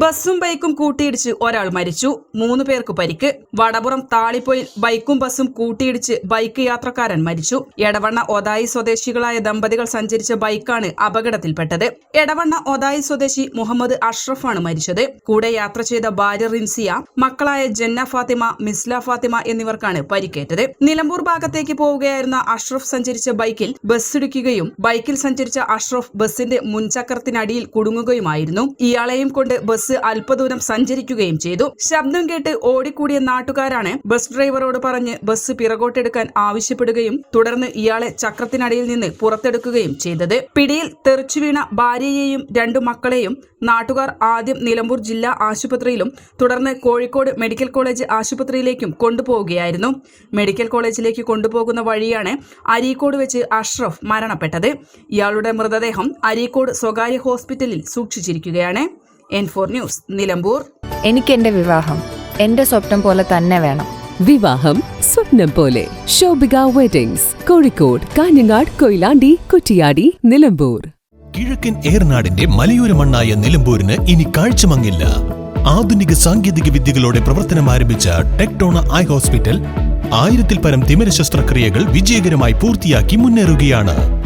ബസ്സും ബൈക്കും കൂട്ടിയിടിച്ച് ഒരാൾ മരിച്ചു. മൂന്ന് പേർക്ക് പരിക്ക്. വടപുറം താളിപ്പൊയിൽ ബൈക്കും ബസ്സും കൂട്ടിയിടിച്ച് ബൈക്ക് യാത്രക്കാരൻ മരിച്ചു. എടവണ്ണ ഒതായി സ്വദേശികളായ ദമ്പതികൾ സഞ്ചരിച്ച ബൈക്കാണ് അപകടത്തിൽപ്പെട്ടത്. എടവണ്ണ ഒതായി സ്വദേശി മുഹമ്മദ് അഷ്റഫാണ് മരിച്ചത്. കൂടെ യാത്ര ചെയ്ത ഭാര്യ റിൻസിയ മക്കളായ ജന്ന ഫാത്തിമ മിസ്ല ഫാത്തിമ എന്നിവർക്കാണ് പരിക്കേറ്റത്. നിലമ്പൂർ ഭാഗത്തേക്ക് പോവുകയായിരുന്ന അഷ്റഫ് സഞ്ചരിച്ച ബൈക്കിൽ ബസ്സിടിക്കുകയും ബൈക്കിൽ സഞ്ചരിച്ച അഷ്റഫ് ബസിന്റെ മുൻചക്രത്തിനടിയിൽ കുടുങ്ങുകയുമായിരുന്നു. ഇയാളെയും കൊണ്ട് ബസ് അല്പദൂരം സഞ്ചരിക്കുകയും ചെയ്തു. ശബ്ദം കേട്ട് ഓടിക്കൂടിയ നാട്ടുകാരാണ് ബസ് ഡ്രൈവറോട് പറഞ്ഞ് ബസ് പിറകോട്ടെടുക്കാൻ ആവശ്യപ്പെടുകയും തുടർന്ന് ഇയാളെ ചക്രത്തിനടിയിൽ നിന്ന് പുറത്തെടുക്കുകയും ചെയ്തത്. പിടിയിൽ തെറിച്ചുവീണ ഭാര്യയെയും രണ്ടു മക്കളെയും നാട്ടുകാർ ആദ്യം നിലമ്പൂർ ജില്ലാ ആശുപത്രിയിലും തുടർന്ന് കോഴിക്കോട് മെഡിക്കൽ കോളേജ് ആശുപത്രിയിലേക്കും കൊണ്ടുപോവുകയായിരുന്നു. മെഡിക്കൽ കോളേജിലേക്ക് കൊണ്ടുപോകുന്ന വഴിയാണ് അരീക്കോട് വെച്ച് അഷ്റഫ് മരണപ്പെട്ടത്. ഇയാളുടെ മൃതദേഹം അരീക്കോട് സ്വകാര്യ ഹോസ്പിറ്റലിൽ സൂക്ഷിച്ചിരിക്കുകയാണ്. എൻ ഫോർ ന്യൂസ് നിലമ്പൂർ എനിക്ക് എന്റെ വിവാഹം എന്റെ സ്വപ്നം പോലെ തന്നെ വേണം. വിവാഹം സ്വപ്നം പോലെ. ശോഭിക വെഡിങ്സ് കോഴിക്കോട് കാഞ്ഞങ്ങാട് കൊയിലാണ്ടി കുറ്റിയാടി നിലമ്പൂർ. കിഴക്കൻ ഏർനാടിന്റെ മലയോര മണ്ണായ നിലമ്പൂരിന് ഇനി കാഴ്ചമങ്ങില്ല. ആധുനിക സാങ്കേതിക വിദ്യകളോടെ പ്രവർത്തനം ആരംഭിച്ച ടെക്ടോണ ഐ ഹോസ്പിറ്റൽ ആയിരത്തിൽ പരം തിമിര ശസ്ത്രക്രിയകൾ വിജയകരമായി പൂർത്തിയാക്കി മുന്നേറുകയാണ്.